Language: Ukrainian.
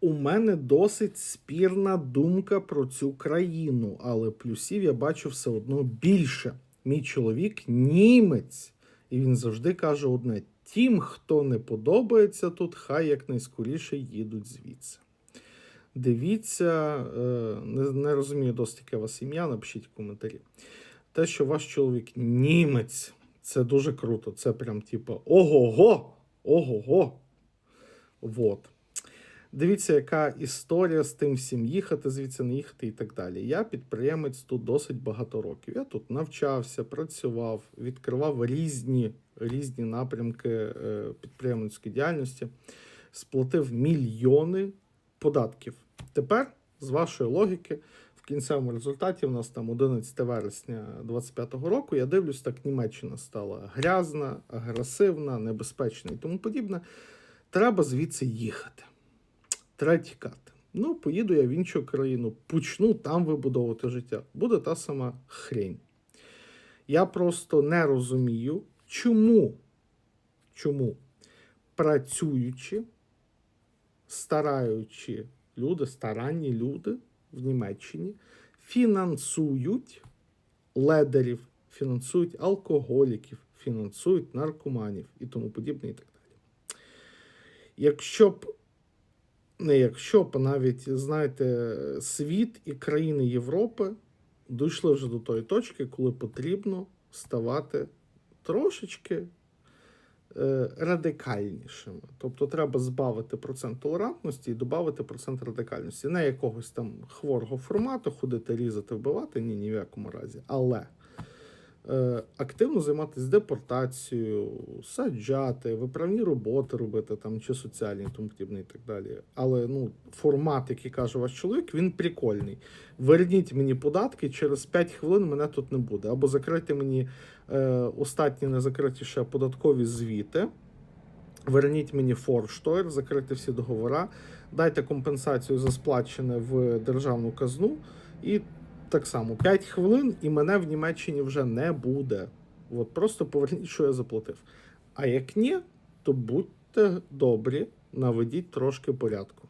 У мене досить спірна думка про цю країну, але плюсів я бачу все одно більше. Мій чоловік німець, і він завжди каже одне: тим, хто не подобається тут, хай якнайскоріше їдуть звідси. Дивіться, е, не, не розумію досить яке вас ім'я, напишіть в коментарі. Те, що ваш чоловік німець, це дуже круто. Це прям типу ого-го! Ого-го! Вот. Дивіться, яка історія з тим всім їхати, звідси не їхати і так далі. Я підприємець тут досить багато років. Я тут навчався, працював, відкривав різні, різні напрямки е, підприємницької діяльності, сплатив мільйони податків. Тепер, з вашої логіки, в кінцевому результаті у нас там 11 вересня 2025 року. Я дивлюсь, так Німеччина стала грязна, агресивна, небезпечна і тому подібне. Треба звідси їхати. Треба тікати. Ну, поїду я в іншу країну, почну там вибудовувати життя. Буде та сама хрень. Я просто не розумію, чому, чому працюючи, стараючи люди, старанні люди в Німеччині фінансують ледерів, фінансують алкоголіків, фінансують наркоманів і тому подібне, і так далі. Якщо б якщо б, навіть, знаєте, світ і країни Європи дійшли вже до тої точки, коли потрібно ставати трошечки е, радикальнішими. Тобто треба збавити процент толерантності і додати процент радикальності. Не якогось там хворого формату, ходити, різати, вбивати, ні, ні в якому разі. Але активно займатися депортацією, саджати, виправні роботи робити там чи соціальні, тому подібне і так далі. Але ну, формат, який каже ваш чоловік, він прикольний. Верніть мені податки, через 5 хвилин мене тут не буде. Або закрити мені е, остатні незакриті ще податкові звіти. Верніть мені форштойр, закрити всі договори, дайте компенсацію за сплачене в державну казну. І так само 5 хвилин, і мене в Німеччині вже не буде. От просто поверніть, що я заплатив. А як ні, то будьте добрі, наведіть трошки порядку.